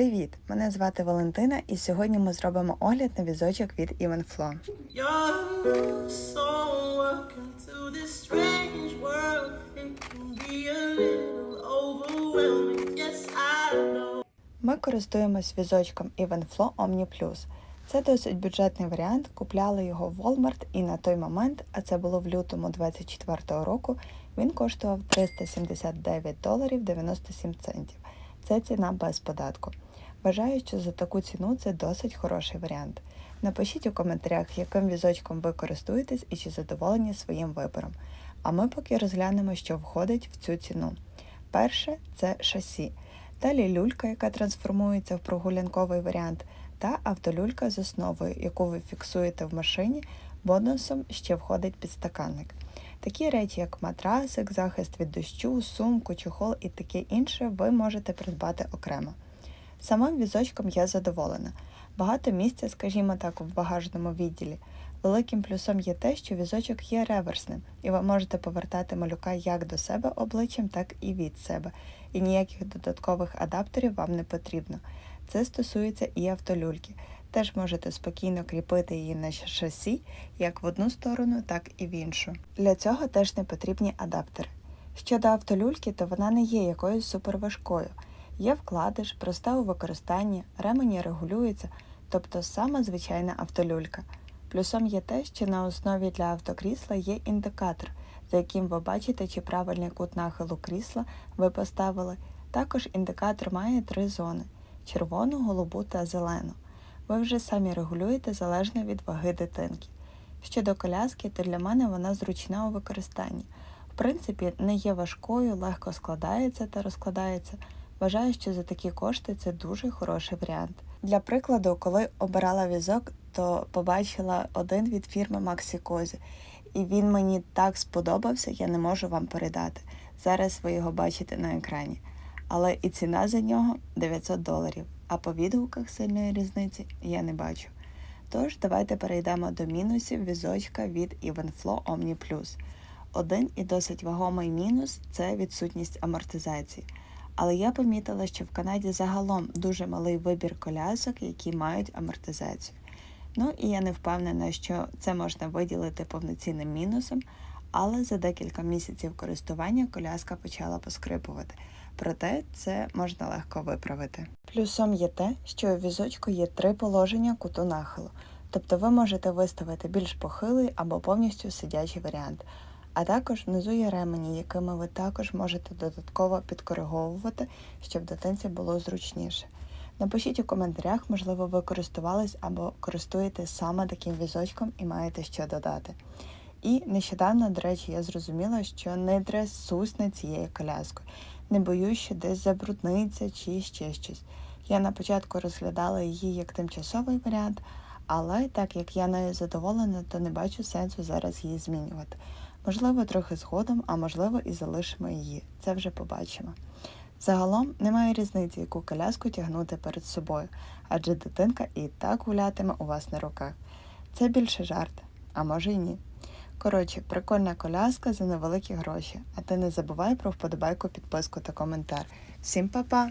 Привіт! Мене звати Валентина, і сьогодні ми зробимо огляд на візочок від know. Ми користуємось візочком Evenflo Omni Plus. Це досить бюджетний варіант. Купляли його в Walmart і на той момент, а це було в лютому 2024 року, він коштував 379 доларів 97 центів. Це ціна без податку. Вважаю, що за таку ціну це досить хороший варіант. Напишіть у коментарях, яким візочком ви користуєтесь і чи задоволені своїм вибором. А ми поки розглянемо, що входить в цю ціну. Перше це шасі. Далі люлька, яка трансформується в прогулянковий варіант, та автолюлька з основою, яку ви фіксуєте в машині, бонусом ще входить підстаканник. Такі речі, як матрасик, захист від дощу, сумку, чохол і таке інше, ви можете придбати окремо. Самим візочком я задоволена. Багато місця, скажімо так, в багажному відділі. Великим плюсом є те, що візочок є реверсним, і ви можете повертати малюка як до себе обличчям, так і від себе. І ніяких додаткових адаптерів вам не потрібно. Це стосується і автолюльки. Теж можете спокійно кріпити її на шасі як в одну сторону, так і в іншу. Для цього теж не потрібні адаптери. Щодо автолюльки, то вона не є якоюсь суперважкою. Є вкладиш, проста у використанні, ремені регулюються, тобто саме звичайна автолюлька. Плюсом є те, що на основі для автокрісла є індикатор, за яким ви бачите, чи правильний кут нахилу крісла ви поставили. Також індикатор має три зони червону, голубу та зелену. Ви вже самі регулюєте залежно від ваги дитинки. Щодо коляски, то для мене вона зручна у використанні. В принципі, не є важкою, легко складається та розкладається. Вважаю, що за такі кошти це дуже хороший варіант. Для прикладу, коли обирала візок, то побачила один від фірми Cosi. І він мені так сподобався, я не можу вам передати. Зараз ви його бачите на екрані. Але і ціна за нього 900 доларів, а по відгуках сильної різниці я не бачу. Тож давайте перейдемо до мінусів візочка від Evenflo Omni. Один і досить вагомий мінус це відсутність амортизації. Але я помітила, що в Канаді загалом дуже малий вибір колясок, які мають амортизацію. Ну і я не впевнена, що це можна виділити повноцінним мінусом, але за декілька місяців користування коляска почала поскрипувати. Проте це можна легко виправити. Плюсом є те, що у візочку є три положення куту нахилу, тобто ви можете виставити більш похилий або повністю сидячий варіант. А також внизу є ремені, якими ви також можете додатково підкориговувати, щоб дитинці було зручніше. Напишіть у коментарях, можливо, ви користувались або користуєтесь саме таким візочком і маєте що додати. І нещодавно, до речі, я зрозуміла, що не трясусь над цією коляскою. Не боюсь, що десь забрудниться чи ще щось. Я на початку розглядала її як тимчасовий варіант, але так як я нею задоволена, то не бачу сенсу зараз її змінювати. Можливо, трохи згодом, а можливо і залишимо її. Це вже побачимо. Загалом немає різниці, яку коляску тягнути перед собою, адже дитинка і так гулятиме у вас на руках. Це більше жарт, а може й ні. Коротше, прикольна коляска за невеликі гроші. А ти не забувай про вподобайку, підписку та коментар. Всім па-па!